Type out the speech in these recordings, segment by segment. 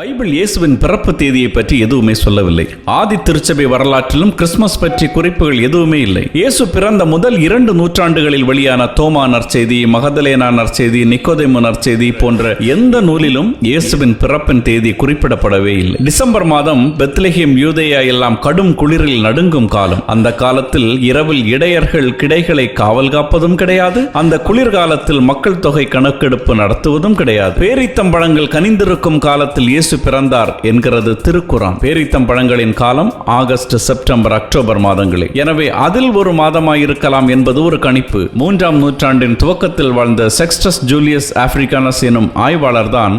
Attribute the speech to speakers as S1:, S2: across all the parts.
S1: Bible இயேசுவின் பிறப்பு தேதியை பற்றி எதுவுமே சொல்லவில்லை. ஆதி திருச்சபை வரலாற்றிலும் கிறிஸ்துமஸ் பற்றி குறிப்புகள் எதுவுமே இல்லை. இயேசு பிறந்த முதல் இரண்டு நூற்றாண்டுகளில் வெளியான தோமா நற்செய்தி மகதலேனா நற்செய்தி நிக்கோதேமு நற்செய்தி போன்ற எந்த நூலிலும் இயேசுவின் பிறப்பின் தேதி குறிப்பிடப்படவே இல்லை. டிசம்பர் மாதம் பெத்லஹேம் யூதேயா எல்லாம் கடும் குளிரில் நடுங்கும் காலம். அந்த காலத்தில் இரவில் இடையர்கள் கிடைகளை காவல் காப்பதும் கிடையாது. அந்த குளிர்காலத்தில் மக்கள் தொகை கணக்கெடுப்பு நடத்துவதும் கிடையாது. பேரித்தம்பழங்கள் கனிந்திருக்கும் காலத்தில் இயேசு இயேசு பிறந்தார் என்கிறது திருக்குறான். பேரித்தம் பழங்களின் காலம் ஆகஸ்ட் செப்டம்பர் அக்டோபர் மாதங்களில் எனவே அதில் ஒரு மாதமாயிருக்கலாம் என்பது ஒரு கணிப்பு. மூன்றாம் நூற்றாண்டின் துவக்கத்தில் வாழ்ந்த செக்ஸ்டஸ் ஜூலியஸ் ஆப்பிரிக்கானஸ் எனும் ஆய்வாளர்தான்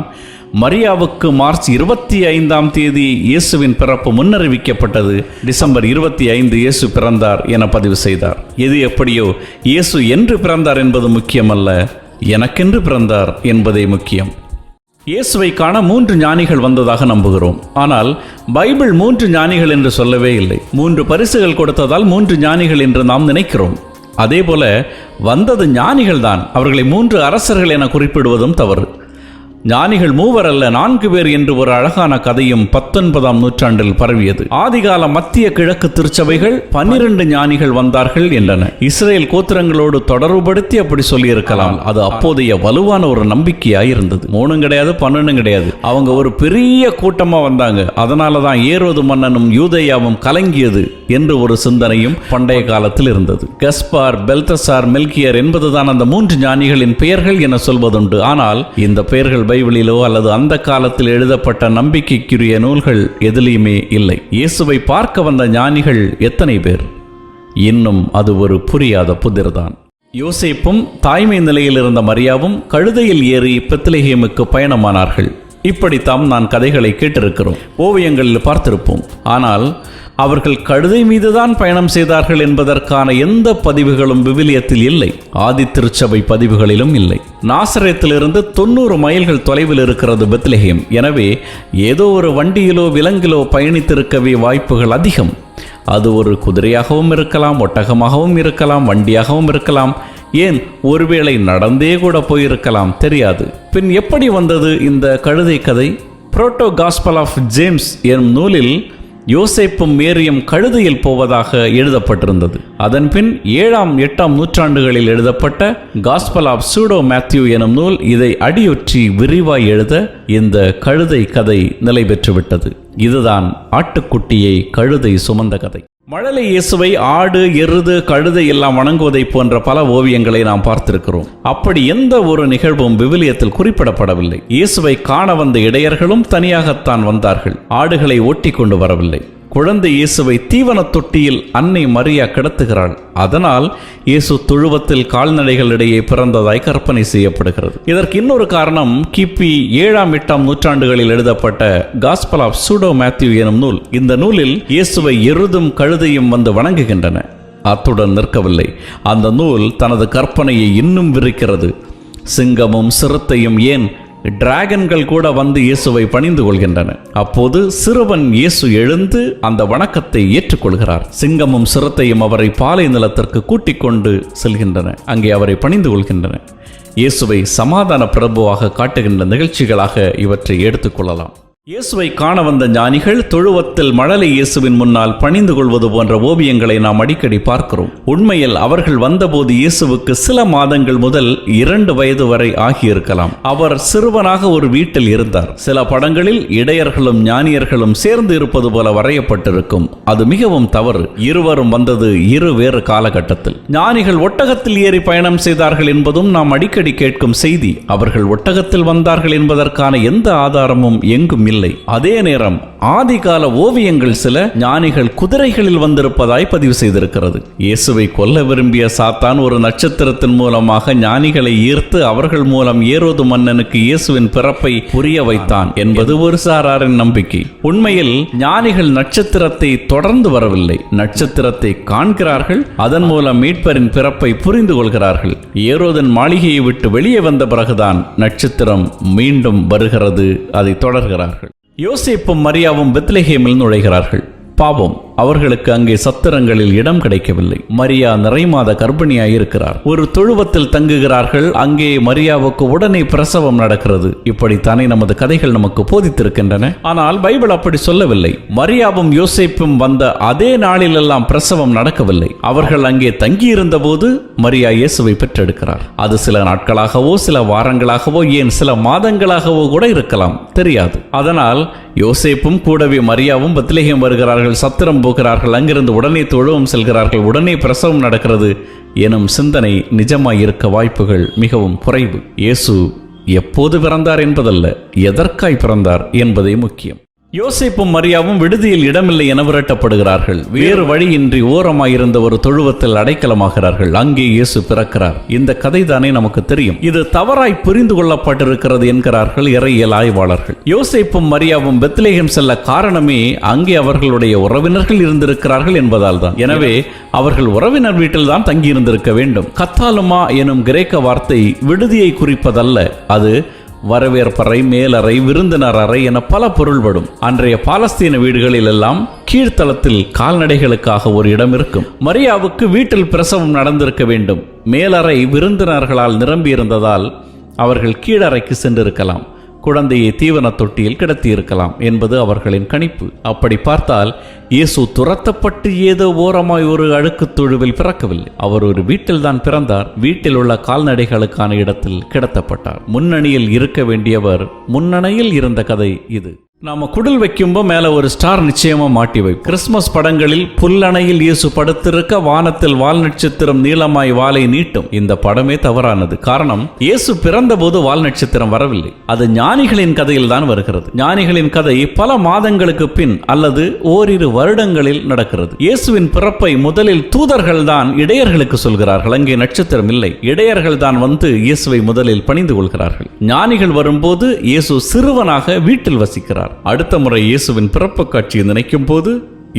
S1: மரியாவுக்கு மார்ச் இருபத்தி ஐந்தாம் தேதி இயேசுவின் பிறப்பு முன்னறிவிக்கப்பட்டது. டிசம்பர் இருபத்தி ஐந்து இயேசு பிறந்தார் என பதிவு செய்தார். எது எப்படியோ இயேசு என்று பிறந்தார் என்பது முக்கியமல்ல எனக்கென்று பிறந்தார் என்பதே முக்கியம். இயேசுவை காண மூன்று ஞானிகள் வந்ததாக நம்புகிறோம். ஆனால் பைபிள் மூன்று ஞானிகள் என்று சொல்லவே இல்லை. மூன்று பரிசுகள் கொடுத்ததால் மூன்று ஞானிகள் என்று நாம் நினைக்கிறோம். அதேபோல வந்தது ஞானிகள் தான் அவர்களை மூன்று அரசர்கள் என குறிப்பிடுவதும் தவறு. ஞானிகள் மூவர் அல்ல நான்கு பேர் என்று ஒரு அழகான கதையும் பத்தொன்பதாம் நூற்றாண்டில் பரவியது. ஆதிகால மத்திய கிழக்கு திருச்சபைகள் பன்னிரண்டு ஞானிகள் வந்தார்கள் என்றன. இஸ்ரேல் கோத்திரங்களோடு தொடர்புபடுத்தி அப்படி சொல்லியிருக்கலாம். அது அப்போதைய வலுவான ஒரு நம்பிக்கையாய் இருந்தது மூணும் கிடையாது பன்னெண்டும் கிடையாது. அவங்க ஒரு பெரிய கூட்டமா வந்தாங்க. அதனால தான் ஏரோது மன்னனும் யூதையாவும் கலங்கியது என்று ஒரு சிந்தனையும் பண்டைய காலத்தில் இருந்தது. கஸ்பார் பெல்தசார் மெல்கியர் என்பதுதான் அந்த மூன்று ஞானிகளின் பெயர்கள் என சொல்வதுண்டு. ஆனால் இந்த பெயர்கள் பைபிளிலோ அல்லது அந்த காலத்தில் எழுதப்பட்ட நம்பிக்கைக்குரிய நூல்கள் எதிலையுமே இல்லை. இயேசுவை பார்க்க வந்த ஞானிகள் எத்தனை பேர்? இன்னும் அது ஒரு புரியாத புதிர்தான். யோசேப்பும் தாய்மை நிலையில் இருந்த மரியாவும் கழுதையில் ஏறி பெத்லஹேமுக்கு பயணமானார்கள். இப்படித்தாம் நான் கதைகளை கேட்டிருக்கிறோம். ஓவியங்களில் பார்த்திருப்போம். ஆனால் அவர்கள் கழுதை மீதுதான் பயணம் செய்தார்கள் என்பதற்கான எந்த பதிவுகளும் விவிலியத்தில் இல்லை. ஆதி திருச்சபை பதிவுகளிலும் இல்லை. நாசரத்திலிருந்து தொண்ணூறு மைல்கள் தொலைவில் இருக்கிறது பெத்லஹேம். எனவே ஏதோ ஒரு வண்டியிலோ விலங்கிலோ பயணித்திருக்கவே வாய்ப்புகள் அதிகம். அது ஒரு குதிரையாகவும் இருக்கலாம் ஒட்டகமாகவும் இருக்கலாம் வண்டியாகவும் இருக்கலாம். ஏன்? ஒருவேளை நடந்தே கூட போயிருக்கலாம் தெரியாது. பின் எப்படி வந்தது இந்த கழுதை கதை? புரோட்டோ காஸ்பல் ஆஃப் ஜேம்ஸ் எனும் நூலில் யோசேப்பும் மேரியும் கழுதையில் போவதாக எழுதப்பட்டிருந்தது. அதன்பின் ஏழாம் எட்டாம் நூற்றாண்டுகளில் எழுதப்பட்ட காஸ்பல் ஆஃப் சூடோ மேத்யூ எனும் நூல் இதை அடியொற்றி விரிவாய் எழுத இந்த கழுதை கதை நிலை பெற்றுவிட்டது இதுதான் ஆட்டுக்குட்டியை கழுதை சுமந்த கதை. மழலை இயேசுவை ஆடு எருது கழுதை எல்லாம் வணங்குவதை போன்ற பல ஓவியங்களை நாம் பார்த்திருக்கிறோம். அப்படி எந்த ஒரு நிகழ்வும் விவிலியத்தில் குறிப்பிடப்படவில்லை. இயேசுவை காண வந்த இடையர்களும் தனியாகத்தான் வந்தார்கள். ஆடுகளை ஒட்டி கொண்டு வரவில்லை. குழந்தை இயேசுவை தீவன தொட்டியில் அன்னை மரியா கிடத்துகிறாள். அதனால் இயேசு துழுவத்தில் கால்நடைகளிடையே பிறந்ததாய் கற்பனை செய்யப்படுகிறது. இதற்கு இன்னொரு காரணம் கிபி ஏழாம் எட்டாம் நூற்றாண்டுகளில் எழுதப்பட்ட காஸ்பல் ஆஃப் சூடோ மேத்யூ எனும் நூல். இந்த நூலில் இயேசுவை எருதும் கழுதையும் வந்து வணங்குகின்றன. அத்துடன் நிற்கவில்லை. அந்த நூல் தனது கற்பனையை இன்னும் விரிக்கிறது. சிங்கமும் சிறுத்தையும் ஏன் டிராகன்கள் கூட வந்து இயேசுவை பணிந்து கொள்கின்றன. அப்போது சிறுவன் இயேசு எழுந்து அந்த வணக்கத்தை ஏற்றுக்கொள்கிறார். சிங்கமும் சிறுத்தையும் அவரை பாலை நிலத்திற்கு கூட்டிக் கொண்டு செல்கின்றன. அங்கே அவரை பணிந்து கொள்கின்றன. இயேசுவை சமாதான பிரபுவாக காட்டுகின்ற நிகழ்ச்சிகளாக இவற்றை எடுத்துக்கொள்ளலாம் இயேசுவை காண வந்த ஞானிகள் தொழுவத்தில் மழலை இயேசுவின் முன்னால் பணிந்து கொள்வது போன்ற ஓவியங்களை நாம் அடிக்கடி பார்க்கிறோம். உண்மையில் அவர்கள் வந்தபோது இயேசுவுக்கு சில மாதங்கள் முதல் இரண்டு வயது வரை ஆகியிருக்கலாம். அவர் சிறுவனாக ஒரு வீட்டில் இருந்தார். சில படங்களில் இடையர்களும் ஞானியர்களும் சேர்ந்து இருப்பது போல வரையப்பட்டிருக்கும். அது மிகவும் தவறு. இருவரும் வந்தது இரு வேறு காலகட்டத்தில். ஞானிகள் ஒட்டகத்தில் ஏறி பயணம் செய்தார்கள் என்பதும் நாம் அடிக்கடி கேட்கும் செய்தி. அவர்கள் ஒட்டகத்தில் வந்தார்கள் என்பதற்கான எந்த ஆதாரமும் எங்கும் இல்லை. அதே நேரம் ஆதிகால ஓவியங்கள் சில ஞானிகள் குதிரைகளில் வந்திருப்பதாய் பதிவு செய்திருக்கிறது. இயேசுவை கொல்ல விரும்பிய சாத்தான் ஒரு நட்சத்திரத்தின் மூலமாக ஞானிகளை ஈர்த்து அவர்கள் மூலம் ஏரோது மன்னனுக்கு இயேசுவின் பிறப்பை புரிய வைத்தான் என்பது ஒரு சாராரின் நம்பிக்கை. உண்மையில் ஞானிகள் நட்சத்திரத்தை தொடர்ந்து வரவில்லை. நட்சத்திரத்தை காண்கிறார்கள் அதன் மூலம் மீட்பரின் பிறப்பை புரிந்து கொள்கிறார்கள். ஏரோதன் மாளிகையை விட்டு வெளியே வந்த பிறகுதான் நட்சத்திரம் மீண்டும் வருகிறது அதை தொடர்கிறார்கள் யோசிப்பும் மரியாவும் பெத்லஹேமில் நுழைகிறார்கள். பாவம். அவர்களுக்கு அங்கே சத்திரங்களில் இடம் கிடைக்கவில்லை. மரியா நிறைமாத கர்ப்பிணியாயிருக்கிறார். ஒரு தொழுவத்தில் தங்குகிறார்கள். அங்கே மரியாவுக்கு உடனே பிரசவம் நடக்கிறது. இப்படித்தானே நமது கதைகள் நமக்கு போதித்திருக்கின்றன. ஆனால் பைபிள் அப்படி சொல்லவில்லை. மரியாவும் யோசிப்பும் வந்த அதே நாளிலெல்லாம் பிரசவம் நடக்கவில்லை. அவர்கள் அங்கே தங்கியிருந்த போது மரியா இயேசுவை பெற்றெடுக்கிறார். அது சில நாட்களாகவோ சில வாரங்களாகவோ ஏன் சில மாதங்களாகவோ கூட இருக்கலாம். தெரியாது. அதனால் யோசேப்பும் கூடவே மரியாவும் பத்லேகம் வருகிறார்கள். சத்திரம் போகிறார்கள். அங்கிருந்து உடனே தொழுவும் செல்கிறார்கள். உடனே பிரசவம் நடக்கிறது எனும் சிந்தனை நிஜமாயிருக்க வாய்ப்புகள் மிகவும் குறைவு. இயேசு எப்போது பிறந்தார் என்பதல்ல எதற்காய் பிறந்தார் என்பதே முக்கியம். யோசிப்பும் மரியாவும் விடுதியில் இடமில்லை என விரட்டப்படுகிறார்கள். வேறு வழியின்றி ஓரமாயிருந்த ஒரு தொழுவத்தில் அடைக்கலமாகிறார்கள். அங்கே இயேசு பிறக்கிறார். இந்த கதை தானே நமக்கு தெரியும். இது தவறாய் புரிந்து கொள்ளப்பட்டிருக்கிறது என்கிறார்கள் இறையியல் ஆய்வாளர்கள். யோசிப்பும் மரியாவும் பெத்லேகம் செல்ல காரணமே அங்கே அவர்களுடைய உறவினர்கள் இருந்திருக்கிறார்கள் என்பதால் தான் எனவே அவர்கள் உறவினர் வீட்டில் தான் தங்கியிருந்திருக்க வேண்டும். கத்தாலுமா எனும் கிரேக்க வார்த்தை விடுதியை குறிப்பதல்ல. அது வரவேற்பறை மேலறை விருந்தினர் அறை என பல பொருள்படும். அன்றைய பாலஸ்தீன வீடுகளில் எல்லாம் கீழ்த்தளத்தில் கால்நடைகளுக்காக ஒரு இடம் இருக்கும். மரியாவுக்கு வீட்டில் பிரசவம் நடந்திருக்க வேண்டும். மேலறை விருந்தினர்களால் நிரம்பியிருந்ததால் அவர்கள் கீழறைக்கு சென்றிருக்கலாம். குழந்தையை தீவன தொட்டியில் கிடத்தியிருக்கலாம் என்பது அவர்களின் கணிப்பு. அப்படி பார்த்தால் இயேசு துரத்தப்பட்டு ஏதோ ஓரமாய் ஒரு அழுக்கு தொழுவில் பிறக்கவில்லை. அவர் ஒரு வீட்டில் தான் பிறந்தார். வீட்டில் உள்ள கால்நடைகளுக்கான இடத்தில் கிடத்தப்பட்டார். முன்னணியில் இருக்க வேண்டியவர் முன்னணியில் இருந்த கதை இது. நாம குடில் வைக்கும்போ மேல ஒரு ஸ்டார் நிச்சயமா மாட்டி வை. கிறிஸ்மஸ் படங்களில் புல்லணையில் இயேசு படுத்திருக்க வானத்தில் வால் நட்சத்திரம் நீளமாய் வாலை நீட்டும். இந்த படமே தவறானது. காரணம் இயேசு பிறந்தபோது வால் நட்சத்திரம் வரவில்லை. அது ஞானிகளின் கதையில் தான் வருகிறது. ஞானிகளின் கதை பல மாதங்களுக்கு பின் அல்லது ஓரிரு வருடங்களில் நடக்கிறது. இயேசுவின் பிறப்பை முதலில் தூதர்கள் தான் இடையர்களுக்கு சொல்கிறார்கள். அங்கே நட்சத்திரம் இல்லை. இடையர்கள் தான் வந்து இயேசுவை முதலில் பணிந்து கொள்கிறார்கள். ஞானிகள் வரும்போது இயேசு சிறுவனாக வீட்டில் வசிக்கிறார். அடுத்த முறை இயேசுவின் பிறப்பு காட்சியை நினைக்கும் போது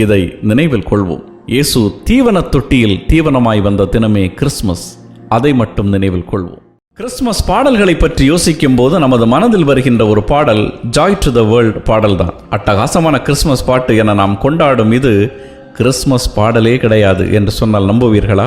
S1: இதை நினைவில் கொள்வோம். இயேசு தீவன தொட்டியில் தீவனமாய் வந்த தினமே கிறிஸ்மஸ் அதை மட்டும் நினைவில் கொள்வோம். கிறிஸ்மஸ் பாடல்களை பற்றி யோசிக்கும் போது நமது மனதில் வருகின்ற ஒரு பாடல் ஜாய் டு த வேர்ல்ட் பாடல் தான் அட்டகாசமான கிறிஸ்மஸ் பாட்டு என நாம் கொண்டாடும் இது கிறிஸ்மஸ் பாடலே கிடையாது என்று சொன்னால் நம்புவீர்களா?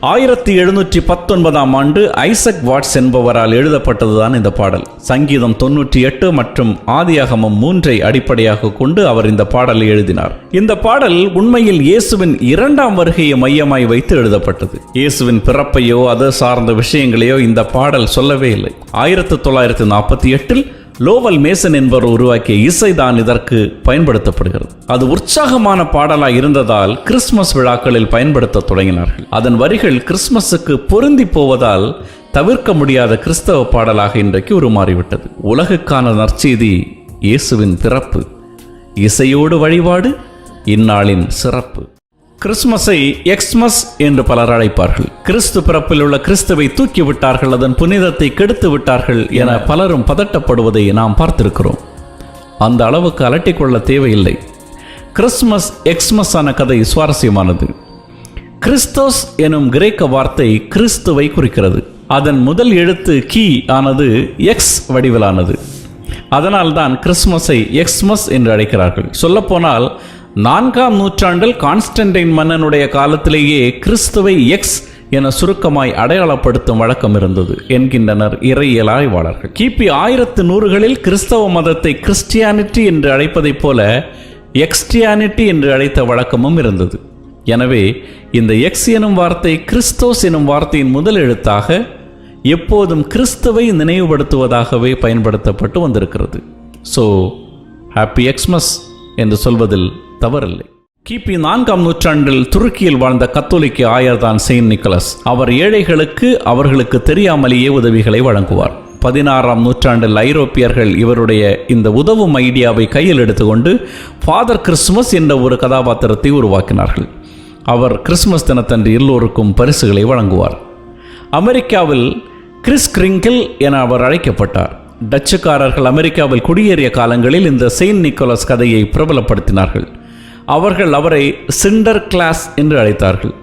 S1: ஆயிரத்தி எழுநூற்றி பத்தொன்பதாம் ஆண்டு ஐசக் வாட்ஸ் என்பவரால் எழுதப்பட்டதுதான் இந்த பாடல். சங்கீதம் தொன்னூற்றி எட்டு மற்றும் ஆதியாகமம் மூன்றை அடிப்படையாக கொண்டு அவர் இந்த பாடலை எழுதினார். இந்த பாடல் உண்மையில் இயேசுவின் இரண்டாம் வருகையை மையமாய் வைத்து எழுதப்பட்டது. இயேசுவின் பிறப்பையோ அது சார்ந்த விஷயங்களையோ இந்த பாடல் சொல்லவே இல்லை. ஆயிரத்தி தொள்ளாயிரத்தி நாற்பத்தி எட்டில் லோவல் மேசன் என்பவர் உருவாக்கிய இசைதான் இதற்கு பயன்படுத்தப்படுகிறது. அது உற்சாகமான பாடலாக இருந்ததால் கிறிஸ்துமஸ் விழாக்களில் பயன்படுத்த தொடங்கினார்கள். அதன் வரிகள் கிறிஸ்துமஸுக்கு பொருந்தி போவதால் தவிர்க்க முடியாத கிறிஸ்தவ பாடலாக இன்றைக்கு உருமாறிவிட்டது. உலகுக்கான நற்செய்தி இயேசுவின் பிறப்பு. இசையோடு வழிபாடு இந்நாளின் சிறப்பு. கிறிஸ்மஸை எக்ஸ்மஸ் என்று பலர் அழைப்பார்கள். கிறிஸ்து பிறப்பில் உள்ள கிறிஸ்துவை தூக்கி விட்டார்கள் அதன் புனிதத்தை கெடுத்து விட்டார்கள் என பலரும் பதட்டப்படுவதை நாம் பார்த்திருக்கிறோம். அந்த அளவுக்கு அலட்டிக்கொள்ள தேவையில்லை. கிறிஸ்மஸ் எக்ஸ்மஸ் ஆன கதை சுவாரஸ்யமானது. கிறிஸ்தோஸ் எனும் கிரேக்க வார்த்தை கிறிஸ்துவை குறிக்கிறது. அதன் முதல் எழுத்து கீ ஆனது எக்ஸ் வடிவிலானது. அதனால்தான் கிறிஸ்மஸை எக்ஸ்மஸ் என்று அழைக்கிறார்கள். சொல்லப்போனால் நான்காம் நூற்றாண்டில் கான்ஸ்டன்டைன் மன்னனுடைய காலத்திலேயே கிறிஸ்துவை எக்ஸ் என சுருக்கமாய் அடையாளப்படுத்தும் வழக்கம் இருந்தது என்கின்றனர் இறையியல் ஆய்வாளர்கள் கிபி ஆயிரத்து நூறுகளில் கிறிஸ்தவ மதத்தை கிறிஸ்டியானிட்டி என்று அழைப்பதைப் போல எக்ஸ்டியானிட்டி என்று அழைத்த வழக்கமும் இருந்தது. எனவே இந்த எக்ஸ் எனும் வார்த்தை கிறிஸ்தோஸ் எனும் வார்த்தையின் முதல் எழுத்தாக எப்போதும் கிறிஸ்துவை நினைவுபடுத்துவதாகவே பயன்படுத்தப்பட்டு வந்திருக்கிறது. ஸோ ஹாப்பி எக்ஸ்மஸ் என்று சொல்வதில் தவறில்லை. கிபி நான்காம் நூற்றாண்டில் துருக்கியில் வாழ்ந்த கத்தோலிக்க ஆயர்தான் செயின்ட் நிக்கலஸ் அவர் ஏழைகளுக்கு அவர்களுக்கு தெரியாமலேயே உதவிகளை வழங்குவார். பதினாறாம் நூற்றாண்டில் ஐரோப்பியர்கள் இவருடைய இந்த உதவும் ஐடியாவை கையில் எடுத்துக்கொண்டு ஃபாதர் கிறிஸ்மஸ் என்ற ஒரு கதாபாத்திரத்தை உருவாக்கினார்கள். அவர் கிறிஸ்மஸ் தினத்தன்று எல்லோருக்கும் பரிசுகளை வழங்குவார். அமெரிக்காவில் கிறிஸ் கிரிங்கிள் என அவர் அழைக்கப்பட்டார். டச்சுக்காரர்கள் அமெரிக்காவில் குடியேறிய காலங்களில் இந்த செயின்ட் நிக்கோலஸ் கதையை பிரபலப்படுத்தினார்கள். அவர்கள் அவரை சிண்டர் கிளாஸ் என்று அழைத்தார்கள்.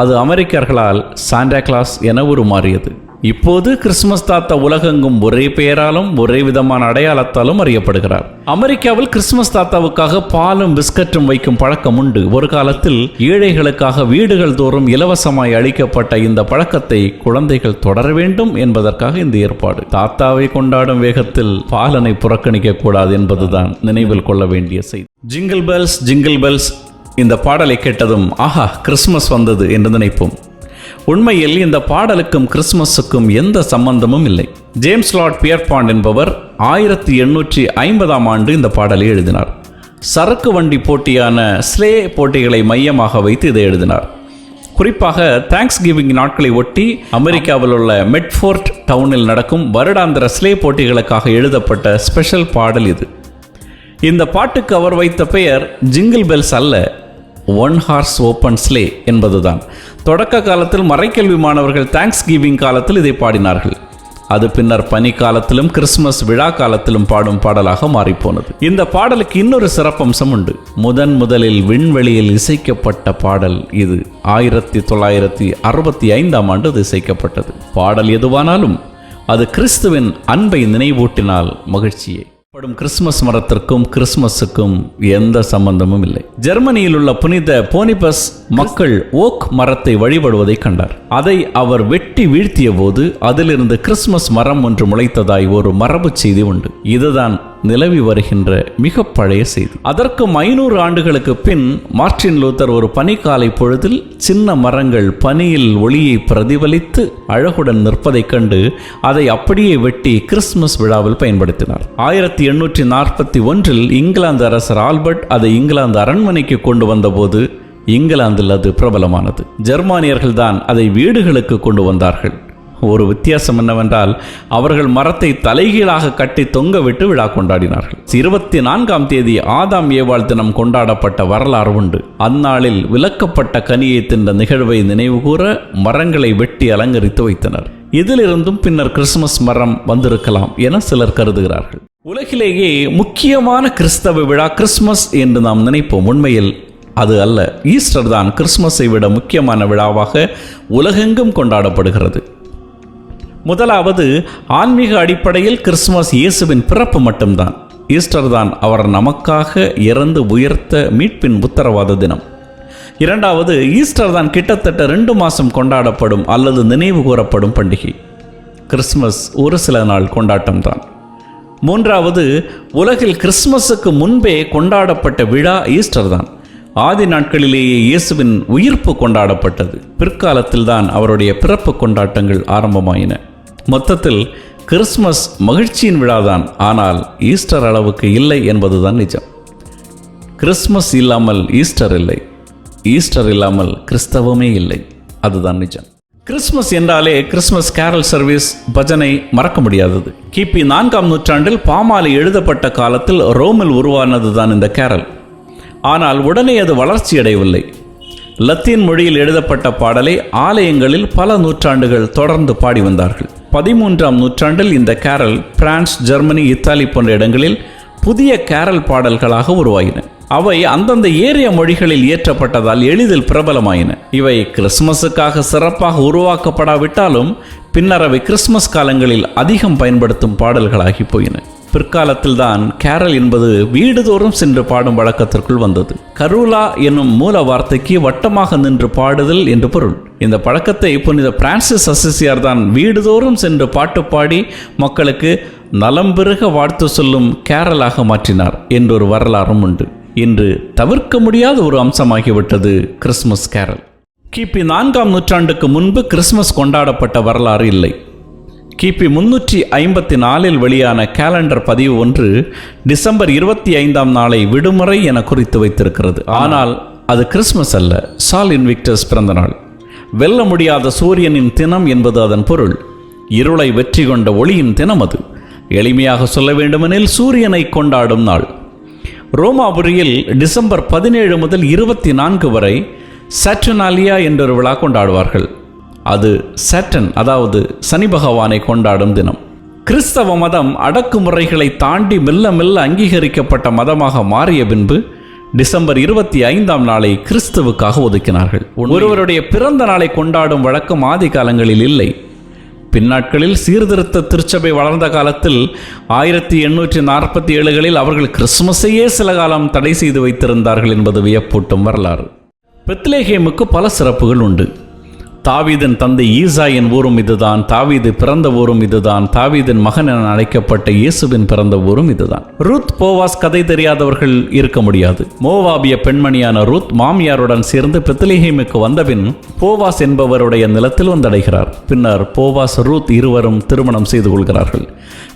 S1: அது அமெரிக்கர்களால் சாண்டா கிளாஸ் என உருமாறியது இப்போது கிறிஸ்துமஸ் தாத்தா உலகெங்கும் ஒரே பெயராலும் ஒரே விதமான அடையாளத்தாலும் அறியப்படுகிறார். அமெரிக்காவில் கிறிஸ்துமஸ் தாத்தாவுக்காக பாலும் பிஸ்கட்டும் வைக்கும் பழக்கம் உண்டு. ஒரு காலத்தில் ஏழைகளுக்காக வீடுகள் தோறும் இலவசமாய் அளிக்கப்பட்ட இந்த பழக்கத்தை குழந்தைகள் தொடர வேண்டும் என்பதற்காக இந்த ஏற்பாடு. தாத்தாவை கொண்டாடும் வேகத்தில் பாலனை புறக்கணிக்க கூடாது என்பதுதான் நினைவில் கொள்ள வேண்டிய செய்தி. ஜிங்கிள் பெல்ஸ் ஜிங்கிள் பெல்ஸ் இந்த பாடலை கேட்டதும் ஆஹா கிறிஸ்துமஸ் வந்தது என்று நினைப்போம். உண்மையில் இந்த பாடலுக்கும் கிறிஸ்துமஸுக்கும் எந்த சம்பந்தமும் இல்லை. ஜேம்ஸ் லார்ட் பியர்பாண்ட் என்பவர் ஆயிரத்தி எண்ணூற்றி ஐம்பதாம் ஆண்டு இந்த பாடலை எழுதினார். சரக்கு வண்டி போட்டியான ஸ்லே போட்டிகளை மையமாக வைத்து இதை எழுதினார். குறிப்பாக தேங்க்ஸ் கிவிங் நாட்களை ஒட்டி அமெரிக்காவில் உள்ள மெட்ஃபோர்ட் டவுனில் நடக்கும் வருடாந்திர ஸ்லே போட்டிகளுக்காக எழுதப்பட்ட ஸ்பெஷல் பாடல் இது. இந்த பாட்டுக்கு அவர் வைத்த பெயர் ஜிங்கிள் பெல்ஸ் அல்ல ஒன் ஹார்ஸ் ஓப்பன் ஸ்லே என்பதுதான். தொடக்க காலத்தில் மறைக்கல்வி மாணவர்கள் தேங்க்ஸ் கிவிங் காலத்தில் இதை பாடினார்கள். அது பின்னர் பனி காலத்திலும் கிறிஸ்துமஸ் விழா காலத்திலும் பாடும் பாடலாக மாறிப்போனது. இந்த பாடலுக்கு இன்னொரு சிறப்பம்சம் உண்டு. முதன் முதலில் விண்வெளியில் இசைக்கப்பட்ட பாடல் இது. ஆயிரத்தி தொள்ளாயிரத்தி அறுபத்தி ஐந்தாம் ஆண்டு இது இசைக்கப்பட்டது. பாடல் எதுவானாலும் அது கிறிஸ்துவின் அன்பை நினைவூட்டினால் மகிழ்ச்சியை. படும் கிறிஸ்துமஸ் மரத்திற்கும் கிறிஸ்துமஸுக்கும் எந்த சம்பந்தமும் இல்லை. ஜெர்மனியில் உள்ள புனித போனிபஸ் மக்கள் ஓக் மரத்தை வழிபடுவதை கண்டார். அதை அவர் வெட்டி வீழ்த்திய போது அதிலிருந்து கிறிஸ்துமஸ் மரம் ஒன்று முளைத்ததாய் ஒரு மரபு செய்தி உண்டு. இதுதான் நிலவி வருகின்ற மிக பழைய செய்தி. அதற்கும் ஐநூறு ஆண்டுகளுக்கு பின் மார்டின் லூத்தர் ஒரு பனிக்காலை பொழுதில் சின்ன மரங்கள் பனியில் ஒளியை பிரதிபலித்து அழகுடன் நிற்பதைக் கண்டு அதை அப்படியே வெட்டி கிறிஸ்துமஸ் விழாவில் பயன்படுத்தினார். ஆயிரத்தி எண்ணூற்றி நாற்பத்தி ஒன்றில் இங்கிலாந்து அரசர் ஆல்பர்ட் அதை இங்கிலாந்து அரண்மனைக்கு கொண்டு வந்தபோது இங்கிலாந்தில் அது பிரபலமானது. ஜெர்மானியர்கள் தான் அதை வீடுகளுக்கு கொண்டு வந்தார்கள். ஒரு வித்தியாசம் என்னவென்றால் அவர்கள் மரத்தை தலைகீழாக கட்டி தொங்க விட்டு விழா கொண்டாடினார்கள். இருபத்தி நான்காம் தேதி ஆதாம் ஏவாள் தினம் கொண்டாடப்பட்ட வரலாறு உண்டு. அந்நாளில் விலக்கப்பட்ட கனியை தின்ற நிகழ்வை நினைவுகூர மரங்களை வெட்டி அலங்கரித்து வைத்தனர். இதிலிருந்தும் பின்னர் கிறிஸ்துமஸ் மரம் வந்திருக்கலாம் என சிலர் கருதுகிறார்கள். உலகிலேயே முக்கியமான கிறிஸ்தவ விழா கிறிஸ்துமஸ் என்று நாம் நினைப்போம். உண்மையில் அது அல்ல. ஈஸ்டர் தான் கிறிஸ்துமஸை விட முக்கியமான விழாவாக உலகெங்கும் கொண்டாடப்படுகிறது. முதலாவது ஆன்மீக அடிப்படையில் கிறிஸ்துமஸ் இயேசுவின் பிறப்பு மட்டும்தான். ஈஸ்டர் தான் அவர் நமக்காக இறந்து உயர்த்த மீட்பின் உத்தரவாத தினம். இரண்டாவது ஈஸ்டர் தான் கிட்டத்தட்ட ரெண்டு மாதம் கொண்டாடப்படும் அல்லது நினைவு கூறப்படும் பண்டிகை. கிறிஸ்துமஸ் ஒரு சில நாள் கொண்டாட்டம் தான் மூன்றாவது உலகில் கிறிஸ்துமஸுக்கு முன்பே கொண்டாடப்பட்ட விழா ஈஸ்டர் தான். ஆதி நாட்களிலேயே இயேசுவின் உயிர்ப்பு கொண்டாடப்பட்டது. பிற்காலத்தில் தான் அவருடைய பிறப்பு கொண்டாட்டங்கள் ஆரம்பமாயின. மொத்தத்தில் கிறிஸ்மஸ் மகிழ்ச்சியின் விழாதான். ஆனால் ஈஸ்டர் அளவுக்கு இல்லை என்பதுதான் நிஜம். கிறிஸ்மஸ் இல்லாமல் ஈஸ்டர் இல்லை. ஈஸ்டர் இல்லாமல் கிறிஸ்தவமே இல்லை. அதுதான் நிஜம். கிறிஸ்மஸ் என்றாலே கிறிஸ்மஸ் கேரல் சர்வீஸ் பஜனை மறக்க முடியாதது. கிபி நான்காம் நூற்றாண்டில் பாமாலி எழுதப்பட்ட காலத்தில் ரோமில் உருவானது தான் இந்த கேரல். ஆனால் உடனே அது வளர்ச்சியடையவில்லை லத்தீன் மொழியில் எழுதப்பட்ட பாடலை ஆலயங்களில் பல நூற்றாண்டுகள் தொடர்ந்து பாடி வந்தார்கள். பதிமூன்றாம் நூற்றாண்டில் இந்த கேரல் பிரான்ஸ் ஜெர்மனி இத்தாலி போன்ற இடங்களில் புதிய கேரல் பாடல்களாக உருவாகின அவை அந்தந்த ஏரிய மொழிகளில் இயற்றப்பட்டதால் எளிதில் பிரபலமாயின. இவை கிறிஸ்துமஸுக்காக சிறப்பாக உருவாக்கப்படாவிட்டாலும் பின்னர் அவை கிறிஸ்துமஸ் காலங்களில் அதிகம் பயன்படுத்தும் பாடல்களாகி போயின. பிற்காலத்தில் தான் கேரல் என்பது வீடுதோறும் சென்று பாடும் வழக்கத்திற்குள் வந்தது. கருலா என்னும் மூல வார்த்தைக்கு வட்டமாக நின்று பாடுதல் என்று பொருள். இந்த பழக்கத்தை புனித பிரான்சிஸ் அசிசியார் தான் வீடுதோறும் சென்று பாட்டு பாடி மக்களுக்கு நலம் பெருக வாழ்த்து சொல்லும் கேரலாக மாற்றினார் என்றொரு வரலாறும் உண்டு. இன்று தவிர்க்க முடியாத ஒரு அம்சமாகிவிட்டது கிறிஸ்துமஸ் கேரல் கிபி நான்காம் நூற்றாண்டுக்கு முன்பு கிறிஸ்துமஸ் கொண்டாடப்பட்ட வரலாறு இல்லை. கிபி முன்னூற்றி ஐம்பத்தி நாலில் வெளியான கேலண்டர் பதிவு ஒன்று டிசம்பர் இருபத்தி ஐந்தாம் நாளை விடுமுறை என குறித்து வைத்திருக்கிறது. ஆனால் அது கிறிஸ்துமஸ் அல்ல சால் இன்விக்டர்ஸ் பிறந்த நாள் வெல்ல முடியாத சூரியனின் தினம் என்பது அதன் பொருள். இருளை வெற்றி கொண்ட ஒளியின் தினம் அது. எளிமையாக சொல்ல வேண்டுமெனில் சூரியனை கொண்டாடும் நாள். ரோமாபுரியில் டிசம்பர் பதினேழு முதல் இருபத்தி நான்கு வரை சாட்ரனாலியா என்றொரு விழா கொண்டாடுவார்கள். அது சட்டன் அதாவது சனி பகவானை கொண்டாடும் தினம். கிறிஸ்தவ மதம் அடக்குமுறைகளை தாண்டி மெல்ல மெல்ல அங்கீகரிக்கப்பட்ட மதமாக மாறிய பின்பு டிசம்பர் இருபத்தி ஐந்தாம் நாளை கிறிஸ்துவுக்காக ஒதுக்கினார்கள். ஒருவருடைய பிறந்த நாளை கொண்டாடும் வழக்கம் ஆதி காலங்களில் இல்லை. பின்னாட்களில் சீர்திருத்த திருச்சபை வளர்ந்த காலத்தில் ஆயிரத்தி எண்ணூற்றி நாற்பத்தி ஏழுகளில் அவர்கள் கிறிஸ்துமஸையே சில காலம் தடை செய்து வைத்திருந்தார்கள் என்பது வியப்பூட்டும் வரலாறு. பெத்லேஹேமுக்கு பல சிறப்புகள் உண்டு. தாவீதன் தந்தை ஈசாயின் ஊரும் இதுதான் தாவீது பிறந்த ஊரும் இதுதான் தாவீதின் மகன் என அழைக்கப்பட்ட இயேசுவின் பிறந்த ஊரும் இதுதான். ரூத் போவாஸ் கதை தெரியாதவர்கள் இருக்க முடியாது. மோவாபிய பெண்மணியான ரூத் மாமியாருடன் சேர்ந்து பெத்லேஹேமுக்கு வந்தபின் போவாஸ் என்பவருடைய நிலத்தில் வந்தடைகிறார். பின்னர் போவாஸ் ரூத் இருவரும் திருமணம் செய்து கொள்கிறார்கள்.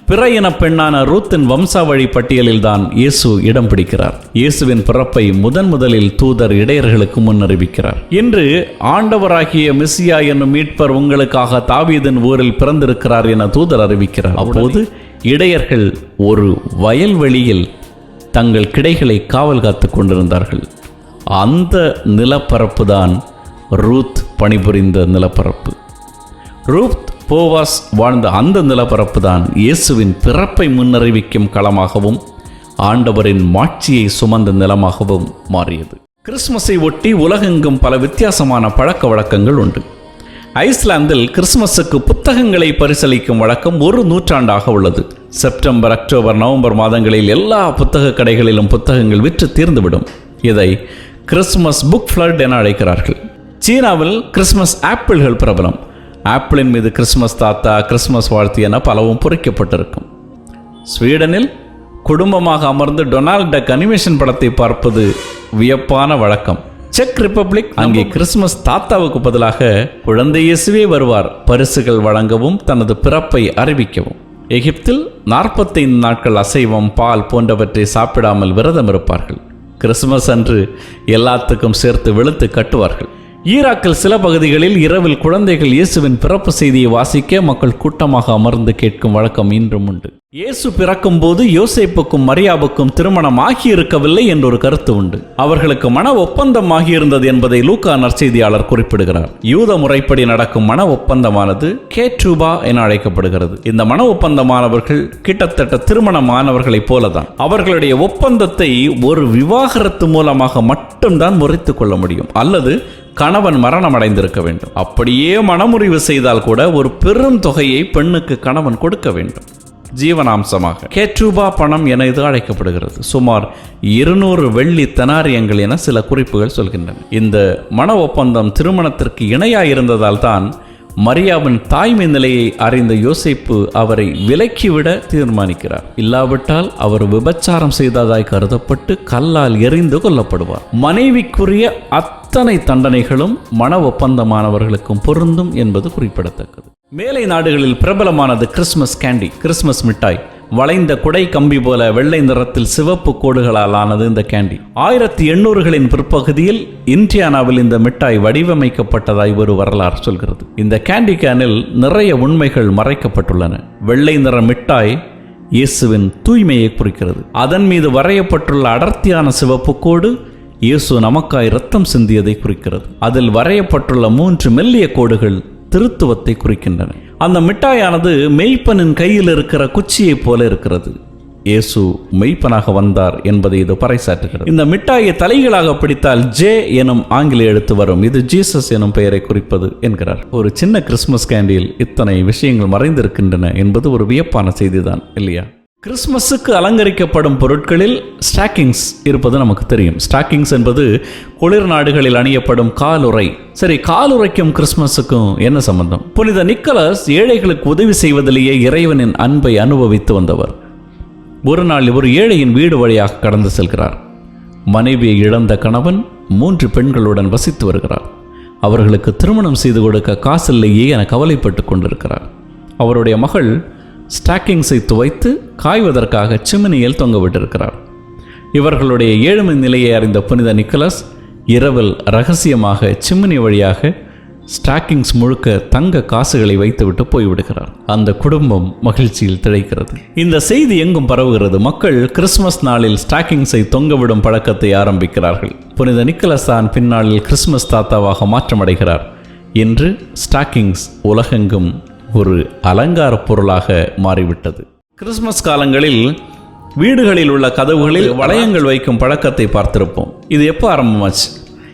S1: பிற இன பெண்ணான ரூத்தின் வம்சாவழி பட்டியலில் தான் இயேசு இடம் பிடிக்கிறார். இயேசுவின் பிறப்பை முதன் முதலில் தூதர் இடையர்களுக்கு முன்னறிவிக்கிறார். இன்று ஆண்டவராகிய மிஸ்ஸியா என்னும் மீட்பர் உங்களுக்காக தாவீதின் ஊரில் பிறந்திருக்கிறார் என தூதர் அறிவிக்கிறார். அப்போது இடையர்கள் ஒரு வயல்வெளியில் தங்கள் கிடைகளை காவல் காத்து கொண்டிருந்தார்கள். அந்த நிலப்பரப்பு தான் ரூத் பணிபுரிந்த நிலப்பரப்பு. ரூத் போவாஸ் வாழ்ந்த அந்த நிலப்பரப்பு தான் இயேசுவின் பிறப்பை முன்னறிவிக்கும் களமாகவும் ஆண்டவரின் மாட்சியை சுமந்த நிலமாகவும் மாறியது. கிறிஸ்மஸை ஒட்டி உலகெங்கும் பல வித்தியாசமான பழக்க வழக்கங்கள் உண்டு. ஐஸ்லாந்தில் கிறிஸ்மஸுக்கு புத்தகங்களை பரிசளிக்கும் வழக்கம் ஒரு நூற்றாண்டாக உள்ளது. செப்டம்பர் அக்டோபர் நவம்பர் மாதங்களில் எல்லா புத்தக கடைகளிலும் புத்தகங்கள் விற்று தீர்ந்துவிடும். இதை கிறிஸ்மஸ் புக் ஃப்ளட் என அழைக்கிறார்கள். சீனாவில் கிறிஸ்மஸ் ஆப்பிள்கள் பிரபலம். ஆப்பிளின் மீது கிறிஸ்மஸ் தாத்தா கிறிஸ்மஸ் வாழ்த்து என பலவும் பொறிக்கப்பட்டிருக்கும். ஸ்வீடனில் குடும்பமாக அமர்ந்து டொனால்ட் டக் அனிமேஷன் படத்தை பார்ப்பது வியப்பான வழக்கம். செக் ரிப்பப்ளிக் அங்கே கிறிஸ்மஸ் தாத்தாவுக்கு பதிலாக குழந்தை இயேசுவே வருவார். பரிசுகள் வழங்கவும் தனது பிறப்பை அறிவிக்கவும். எகிப்தில் நாற்பத்தைந்து நாட்கள் அசைவம் பால் போன்றவற்றை சாப்பிடாமல் விரதம் இருப்பார்கள் கிறிஸ்துமஸ் அன்று எல்லாத்துக்கும் சேர்த்து வெளுத்து கட்டுவார்கள். ஈராக்கில் சில பகுதிகளில் இரவில் குழந்தைகள் இயேசுவின் பிறப்பு செய்தியை வாசிக்க மக்கள் கூட்டமாக அமர்ந்து கேட்கும் வழக்கம் இன்றும் உண்டு. இயேசு பிறக்கும் போது யோசேப்புக்கும் மரியாவுக்கும் திருமணம் ஆகியிருக்கவில்லை என்றொரு கருத்து உண்டு. அவர்களுக்கு மன ஒப்பந்தம் ஆகியிருந்தது என்பதை லூக்கா நற்செய்தியாளர் குறிப்பிடுகிறார். யூத முறைப்படி நடக்கும் மன ஒப்பந்தமானது கேட்ரூபா என அழைக்கப்படுகிறது. இந்த மன ஒப்பந்தமானவர்கள் கிட்டத்தட்ட திருமணமானவர்களைப் போலதான். அவர்களுடைய ஒப்பந்தத்தை ஒரு விவாகரத்து மூலமாக மட்டும்தான் முறித்துக் கொள்ள முடியும். அல்லது கணவன் மரணம் அடைந்திருக்க வேண்டும். அப்படியே மனமுறிவு செய்தால் கூட ஒரு பெரும் தொகையை பெண்ணுக்கு கணவன் கொடுக்க வேண்டும். ஜீவனாம்சமாக. கேட்ரூபா பணம் என இது அழைக்கப்படுகிறது. சுமார் இருநூறு வெள்ளி தெனாரியங்கள் என சில குறிப்புகள் சொல்கின்றன. இந்த மன ஒப்பந்தம் திருமணத்திற்கு இணையாக இருந்ததால் தான் மரியாவின் தாய்மை நிலையை அறிந்த யோசிப்பு அவரை விலக்கிவிட தீர்மானிக்கிறார். இல்லாவிட்டால் அவர் விபச்சாரம் செய்ததாய் கருதப்பட்டு கல்லால் எறிந்து கொல்லப்படுவார். மனைவிக்குரிய அத் அத்தனை தண்டனைகளும் மன ஒப்பந்தமானவர்களுக்கும் பொருந்தும் என்பது குறிப்பிடத்தக்கது. மேலை நாடுகளில் பிரபலமானது கிறிஸ்மஸ் கேண்டி கிறிஸ்மஸ் மிட்டாய். வளைந்த குடை கம்பி போல வெள்ளை நிறத்தில் சிவப்பு கோடுகளால் ஆனது இந்த கேண்டி ஆயிரத்தி எண்ணூறுகளின் பிற்பகுதியில் இந்தியானாவில் இந்த மிட்டாய் வடிவமைக்கப்பட்டதாய் ஒரு வரலாறு சொல்கிறது. இந்த கேண்டி கேனில் நிறைய உண்மைகள் மறைக்கப்பட்டுள்ளன. வெள்ளை நிற மிட்டாய் இயேசுவின் தூய்மையை குறிக்கிறது. அதன் மீது வரையப்பட்டுள்ள அடர்த்தியான சிவப்பு கோடு இயேசு நமக்காய் ரத்தம் சிந்தியதை குறிக்கிறது. அதில் வரையப்பட்டுள்ள மூன்று மெல்லிய கோடுகள் திருத்துவத்தை குறிக்கின்றன. அந்த மிட்டாயானது மெய்ப்பனின் கையில் இருக்கிற குச்சியைப் போல இருக்கிறது. இயேசு மெய்ப்பனாக வந்தார் என்பதை இது பறைசாற்றுகிறது. இந்த மிட்டாயை தலைகளாக பிடித்தால் ஜே எனும் ஆங்கில எழுத்து வரும். இது ஜீசஸ் எனும் பெயரை குறிப்பது என்கிறார். ஒரு சின்ன கிறிஸ்துமஸ் கேண்டியில் இத்தனை விஷயங்கள் மறைந்திருக்கின்றன என்பது ஒரு வியப்பான செய்திதான் இல்லையா? கிறிஸ்மஸுக்கு அலங்கரிக்கப்படும் பொருட்களில் ஸ்டாக்கிங்ஸ் இருப்பது நமக்கு தெரியும். ஸ்டாக்கிங்ஸ் என்பது குளிர் நாடுகளில் அணியப்படும் காலுறை. சரி காலுறைக்கும் கிறிஸ்மஸுக்கும் என்ன சம்பந்தம்? புனித நிக்கலஸ் ஏழைகளுக்கு உதவி செய்வதிலேயே இறைவனின் அன்பை அனுபவித்து வந்தவர். ஒரு நாள் ஒரு ஏழையின் வீடு வழியாக கடந்து செல்கிறார். மனைவியை இழந்த கணவன் மூன்று பெண்களுடன் வசித்து வருகிறார். அவர்களுக்கு திருமணம் செய்து கொடுக்க காசில்லையே என கவலைப்பட்டு கொண்டிருக்கிறார். அவருடைய மகள் ஸ்டாக்கிங்ஸை துவைத்து காய்வதற்காக சிமினியில் தொங்கவிட்டிருக்கிறார். இவர்களுடைய ஏழ்மை நிலையை அறிந்த புனித நிக்கலஸ் இரவில் ரகசியமாக சிம்மினி வழியாக ஸ்டாக்கிங்ஸ் முழுக்க தங்க காசுகளை வைத்துவிட்டு போய்விடுகிறார். அந்த குடும்பம் மகிழ்ச்சியில் திளைக்கிறது. இந்த செய்தி எங்கும் பரவுகிறது. மக்கள் கிறிஸ்மஸ் நாளில் ஸ்டாக்கிங்ஸை தொங்கவிடும் பழக்கத்தை ஆரம்பிக்கிறார்கள். புனித நிக்கலஸ் தான் பின்னாளில் கிறிஸ்மஸ் தாத்தாவாக மாற்றமடைகிறார். இன்று ஸ்டாக்கிங்ஸ் உலகெங்கும் ஒரு அலங்கார பொருளாக மாறிவிட்டது. கிறிஸ்மஸ் காலங்களில் வீடுகளில் உள்ள கதவுகளில் வளையங்கள் வைக்கும் பழக்கத்தை பார்த்திருப்போம். இது எப்போ ஆரம்பமாச்சு?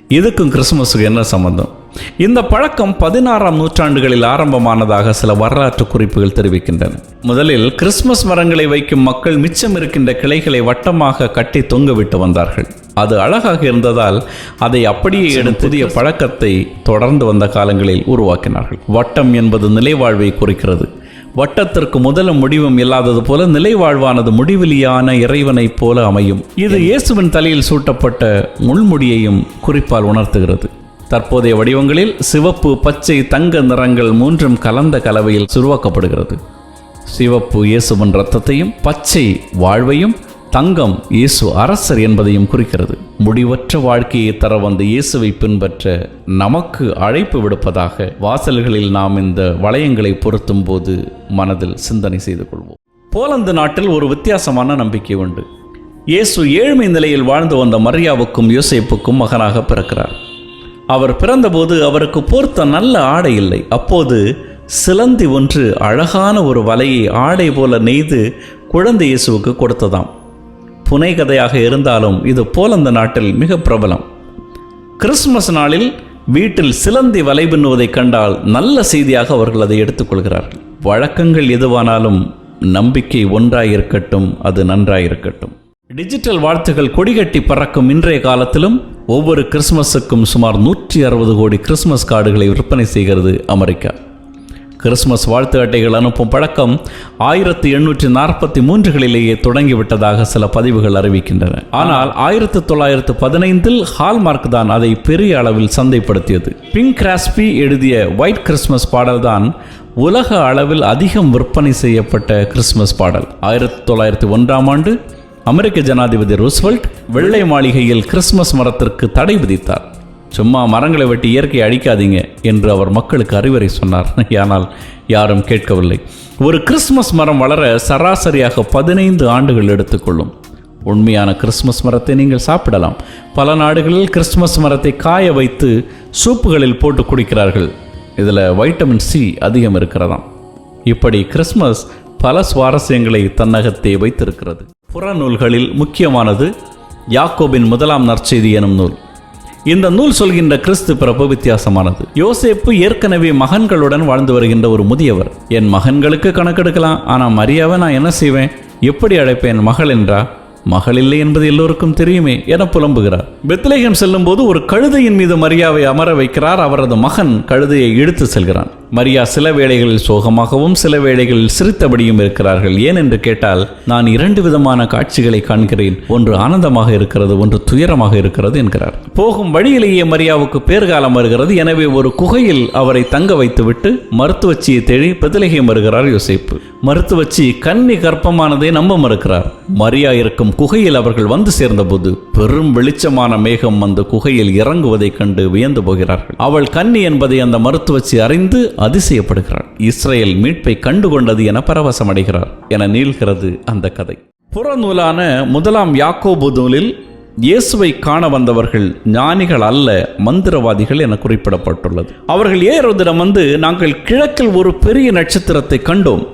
S1: இதுக்கும் கிறிஸ்மஸுக்கு என்ன சம்பந்தம்? இந்த பழக்கம் பதினாறாம் நூற்றாண்டுகளில் ஆரம்பமானதாக சில வரலாற்று குறிப்புகள் தெரிவிக்கின்றன. முதலில் கிறிஸ்துமஸ் மரங்களை வைக்கும் மக்கள் மிச்சம் இருக்கின்ற கிளைகளை வட்டமாக கட்டி தொங்கவிட்டு வந்தார்கள். அது அழகாக இருந்ததால் அதை அப்படியே எடுத்து புதிய பழக்கத்தை தொடர்ந்து வந்த காலங்களில் உருவாக்கினார்கள். வட்டம் என்பது நிலைவாழ்வை குறிக்கிறது. வட்டத்திற்கு முதலும் முடிவும் இல்லாதது போல நிலைவாழ்வானது முடிவிலியான இறைவனைப் போல அமையும். இது இயேசுவின் தலையில் சூட்டப்பட்ட முள்முடியையும் குறிப்பால் உணர்த்துகிறது. தற்போதைய வடிவங்களில் சிவப்பு பச்சை தங்க நிறங்கள் மூன்றும் கலந்த கலவையில் சுருவாக்கப்படுகிறது சிவப்பு இயேசுவின் ரத்தத்தையும் பச்சை வாழ்வையும் தங்கம் இயேசு அரசர் என்பதையும் குறிக்கிறது. முடிவற்ற வாழ்க்கையை தர வந்த இயேசுவை பின்பற்ற நமக்கு அழைப்பு விடுப்பதாக வாசல்களில் நாம் இந்த வளையங்களை பொருத்தும் போது மனதில் சிந்தனை செய்து கொள்வோம். போலந்து நாட்டில் ஒரு வித்தியாசமான நம்பிக்கை உண்டு. இயேசு ஏழ்மை நிலையில் வாழ்ந்து வந்த மரியாவுக்கும் யோசேப்புக்கும் மகனாக பிறக்கிறார். அவர் பிறந்தபோது அவருக்கு போர்த்த நல்ல ஆடை இல்லை. அப்போது சிலந்தி ஒன்று அழகான ஒரு வலையை ஆடை போல நெய்து குழந்தை இயேசுவுக்கு கொடுத்ததாம். புனைகதையாக இருந்தாலும் இது போலந்த நாட்டில் மிக பிரபலம். கிறிஸ்துமஸ் நாளில் வீட்டில் சிலந்தி வலை பின்னுவதைக் கண்டால் நல்ல செய்தியாக அவர்கள் அதை எடுத்துக்கொள்கிறார்கள் வழக்கங்கள் எதுவானாலும் நம்பிக்கை ஒன்றாயிருக்கட்டும் அது நன்றாயிருக்கட்டும். டிஜிட்டல் வாழ்த்துகள் கொடிகட்டி பறக்கும் இன்றைய காலத்திலும் ஒவ்வொரு கிறிஸ்மஸுக்கும் சுமார் நூற்றி அறுபது கோடி கிறிஸ்மஸ் கார்டுகளை விற்பனை செய்கிறது அமெரிக்கா. கிறிஸ்மஸ் வாழ்த்து அட்டைகள் அனுப்பும் பழக்கம் ஆயிரத்தி எண்ணூற்றி நாற்பத்தி மூன்றுகளிலேயே தொடங்கிவிட்டதாக சில பதிவுகள் அறிவிக்கின்றன. ஆனால் ஆயிரத்தி தொள்ளாயிரத்து பதினைந்தில் ஹால்மார்க் தான் அதை பெரிய அளவில் சந்தைப்படுத்தியது. பிங்க் கிராஸ்பி எழுதிய ஒயிட் கிறிஸ்மஸ் பாடல்தான் உலக அளவில் அதிகம் விற்பனை செய்யப்பட்ட கிறிஸ்மஸ் பாடல். ஆயிரத்தி தொள்ளாயிரத்தி ஒன்றாம் ஆண்டு அமெரிக்க ஜனாதிபதி ரூஸ்வெல்ட் வெள்ளை மாளிகையில் கிறிஸ்துமஸ் மரத்திற்கு தடை விதித்தார். சும்மா மரங்களை வெட்டி இயற்கையை அழிக்காதீங்க என்று அவர் மக்களுக்கு அறிவுரை சொன்னார். ஆனால் யாரும் கேட்கவில்லை. ஒரு கிறிஸ்துமஸ் மரம் வளர சராசரியாக பதினைந்து ஆண்டுகள் எடுத்துக்கொள்ளும். உண்மையான கிறிஸ்துமஸ் மரத்தை நீங்கள் சாப்பிடலாம். பல நாடுகளில் கிறிஸ்துமஸ் மரத்தை காய வைத்து சூப்புகளில் போட்டு குடிக்கிறார்கள். இதில் வைட்டமின் சி அதிகம் இருக்கிறதாம். இப்படி கிறிஸ்மஸ் பல சுவாரஸ்யங்களை தன்னகத்தே வைத்திருக்கிறது. புறநூல்களில் முக்கியமானது யாக்கோபின் முதலாம் நற்செய்தி எனும் நூல். இந்த நூல் சொல்கின்ற கிறிஸ்து பிறப்பு வித்தியாசமானது. யோசேப்பு ஏற்கனவே மகன்களுடன் வாழ்ந்து வருகின்ற ஒரு முதியவர். என் மகன்களுக்கு கணக்கெடுக்கலாம் ஆனால் மரியாவை நான் என்ன செய்வேன்? எப்படி அழைப்பேன் மகள் என்றா? மகள் இல்லை என்பது எல்லோருக்கும் தெரியுமே என புலம்புகிறார். பெத்லேகம் செல்லும் போது ஒரு கழுதையின் மீது மரியாவை அமர வைக்கிறார். அவரது மகன் கழுதையை இழுத்து செல்கிறான். மரியா சில வேளைகளில் சோகமாகவும் சில வேளைகளில் சிரித்தபடியும் இருக்கிறார்கள். ஏன் என்று கேட்டால் நான் இரண்டு விதமான காட்சிகளை காண்கிறேன். ஒன்று ஆனந்தமாக இருக்கிறது ஒன்று துயரமாக இருக்கிறது என்கிறார். போகும் வழியிலேயே மரியாவுக்கு பேர்காலம் வருகிறது. எனவே ஒரு குகையில் அவரை தங்க வைத்துவிட்டு மருத்துவச்சியை தேடி பெதலகம் வருகிறார் யோசிப்பு. மருத்துவச்சி கன்னி கர்ப்பமானதை நம்ப மறுக்கிறார். மரியா இருக்கும் குகையில் அவர்கள் வந்து சேர்ந்தபோது பெரும் வெளிச்சமான மேகம் அந்த குகையில் இறங்குவதைக் கண்டு வியந்து போகிறார்கள். அவள் கன்னி என்பதை அந்த மருத்துவச்சி அறிந்து அதிசயப்படுகிறாள் இஸ்ரேல் மீட்பை கண்டுகொண்டது என பரவசமடைகிறார் என நீள்கிறது அந்த கதை. புறநூலான முதலாம் யாக்கோபு நூலில் இயேசுவை காண வந்தவர்கள் ஞானிகள் அல்ல மந்திரவாதிகள் என குறிப்பிடப்பட்டுள்ளது. அவர்கள் ஏறுவதிடம் வந்து நாங்கள் கிழக்கில் ஒரு பெரிய நட்சத்திரத்தை கண்டோம்.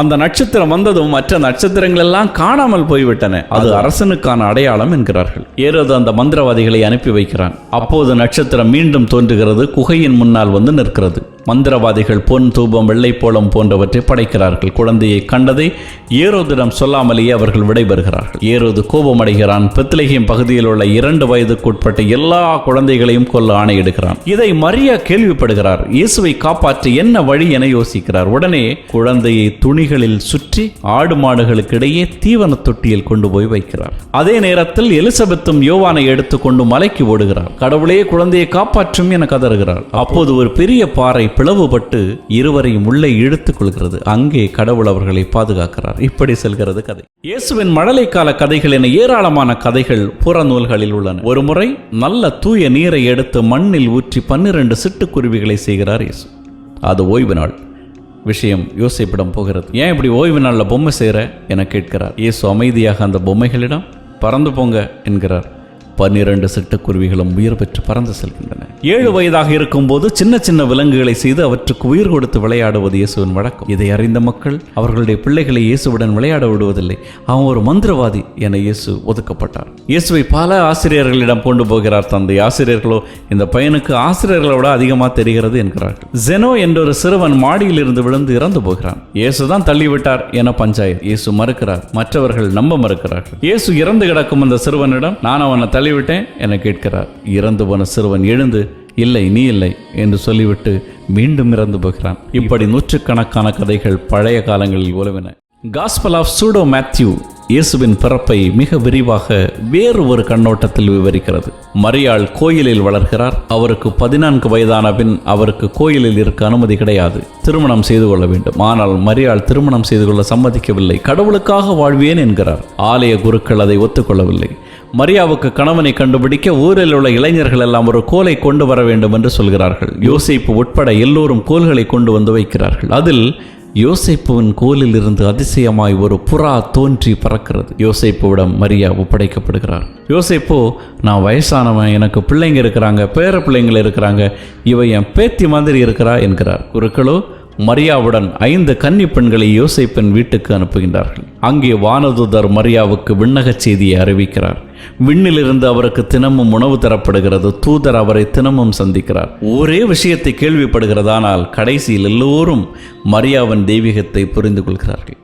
S1: அந்த நட்சத்திரம் வந்ததும் மற்ற நட்சத்திரங்கள் எல்லாம் காணாமல் போய்விட்டன. அது அரசனுக்கான அடையாளம் என்கிறார்கள். ஏறது அந்த மந்திரவாதிகளை அனுப்பி வைக்கிறான். அப்போது நட்சத்திரம் மீண்டும் தோன்றுகிறது குகையின் முன்னால் வந்து நிற்கிறது. மந்திரவாதிகள் பொன் தூபம் வெள்ளைப்போளம் போன்றவற்றை படைக்கிறார்கள். குழந்தையை கண்டதை ஏரோதிடம் சொல்லாமலேயே அவர்கள் விடைபெறுகிறார்கள். ஏரோது கோபமடைகிறான். பெத்லகேம் பகுதியில் உள்ள இரண்டு வயதுக்குட்பட்ட எல்லா குழந்தைகளையும் கொல்ல ஆணையிடுகிறான். இதை மரியா கேள்விப்படுகிறார். இயேசுவை காப்பாற்ற என்ன வழி என யோசிக்கிறார். உடனே குழந்தையை துணிகளில் சுற்றி ஆடு மாடுகளுக்கு இடையே தீவன தொட்டியில் கொண்டு போய் வைக்கிறார். அதே நேரத்தில் எலிசபெத்தும் யோவானை எடுத்துக்கொண்டு மலைக்கு ஓடுகிறார். கடவுளே குழந்தையை காப்பாற்றும் என கதறுகிறார். அப்போது ஒரு பெரிய பாறை பிளவுபட்டு இருவரையும் உள்ளே இழுத்துக் கொள்கிறது. அங்கே கடவுள் அவர்களை பாதுகாக்கிறார். இப்படி செல்கிறது கதை. இயேசுவின் மழலை கால கதைகள் என ஏராளமான கதைகள் புறநூல்களில் உள்ளன. ஒரு முறை நல்ல தூய நீரை எடுத்து மண்ணில் ஊற்றி பன்னிரண்டு சிட்டுக்குருவிகளை செய்கிறார் இயேசு. அது ஓய்வு நாள். விஷயம் யோசிப்பிடம் போகிறது. ஏன் இப்படி ஓய்வு நாளில் பொம்மை செய்கிற? என கேட்கிறார். இயேசு அமைதியாக அந்த பொம்மைகளிடம் பறந்து போங்க என்கிறார். பன்னிரண்டு சிட்டுக்குருவிகளும் உயிர் பெற்று பறந்து செல்கின்றன. ஏழு வயதாக இருக்கும்போது சின்ன சின்ன விலங்குகளை செய்து அவற்றுக்கு உயிர் கொடுத்து விளையாடுவது இயேசுவின் வழக்கம். இதை அறிந்த மக்கள் அவர்களுடைய பிள்ளைகளை இயேசுவுடன் விளையாட விடுவதில்லை. அவன் ஒரு மந்திரவாதி என இயேசு ஒதுக்கப்பட்டார். இயேசுவை பல ஆசிரியர்களிடம் கொண்டு போகிறார் தந்தை. ஆசிரியர்களோ இந்த பையனுக்கு ஆசிரியர்களை விட அதிகமாக தெரிகிறது என்கிறார்கள். ஜெனோ என்ற ஒரு சிறுவன் மாடியில் இருந்து விழுந்து இறந்து போகிறான். இயேசு தான் தள்ளிவிட்டார் என பஞ்சாயத்து. இயேசு மறுக்கிறார். மற்றவர்கள் நம்ப மறுக்கிறார்கள். இயேசு இறந்து கிடக்கும் அந்த சிறுவனிடம் நான் அவனை தள்ளிவிட்டேன் என கேட்கிறார். இறந்து போன சிறுவன் எழுந்து இல்லை நீ இல்லை என்று சொல்லிவிட்டு மீண்டும் இறந்து போகிறான். இப்படி நூற்றுக்கணக்கான கதைகள் பழைய காலங்களில் உலவின காஸ்பல் ஆஃப் சூடோ மேத்யூ இயேசுவின் பிறப்பை மிக விரிவாக வேறு ஒரு கண்ணோட்டத்தில் விவரிக்கிறது. மரியாள் கோயிலில் வளர்கிறார். அவருக்கு பதினான்கு வயதான பின் அவருக்கு கோயிலில் இருக்க அனுமதி கிடையாது. திருமணம் செய்து கொள்ள வேண்டும். ஆனால் மரியாள் திருமணம் செய்து கொள்ள சம்மதிக்கவில்லை. கடவுளுக்காக வாழ்வேன் என்கிறார். ஆலய குருக்கள் அதை ஒத்துக்கொள்ளவில்லை. மரியாவுக்கு கணவனை கண்டுபிடிக்க ஊரில் உள்ள இளைஞர்கள் எல்லாம் ஒரு கோலை கொண்டு வர வேண்டும் என்று சொல்கிறார்கள். யோசிப்பு உட்பட எல்லோரும் கோல்களை கொண்டு வந்து வைக்கிறார்கள். அதில் யோசைப்புவின் கோலில் இருந்து அதிசயமாய் ஒரு புறா தோன்றி பறக்கிறது. யோசைப்புவிடம் மரியா ஒப்படைக்கப்படுகிறார். யோசைப்பு நான் வயசானவன் எனக்கு பிள்ளைங்க இருக்கிறாங்க பேர பிள்ளைங்கள் இருக்கிறாங்க இவை என் பேத்தி மாதிரி இருக்கிறா? என்கிறார். குருக்களோ மரியாவுடன் ஐந்து கன்னி பெண்களை யோசேப்பின் வீட்டுக்கு அனுப்புகின்றார்கள். அங்கே வானதுதர் மரியாவுக்கு விண்ணகச் செய்தியை அறிவிக்கிறார். விண்ணிலிருந்து அவருக்கு தினமும் உணவு தரப்படுகிறது. தூதர் அவரை தினமும் சந்திக்கிறார். ஒரே விஷயத்தை கேள்விப்படுகிறதானால் கடைசியில் எல்லோரும் மரியாவின் தெய்வீகத்தை புரிந்து கொள்கிறார்கள்.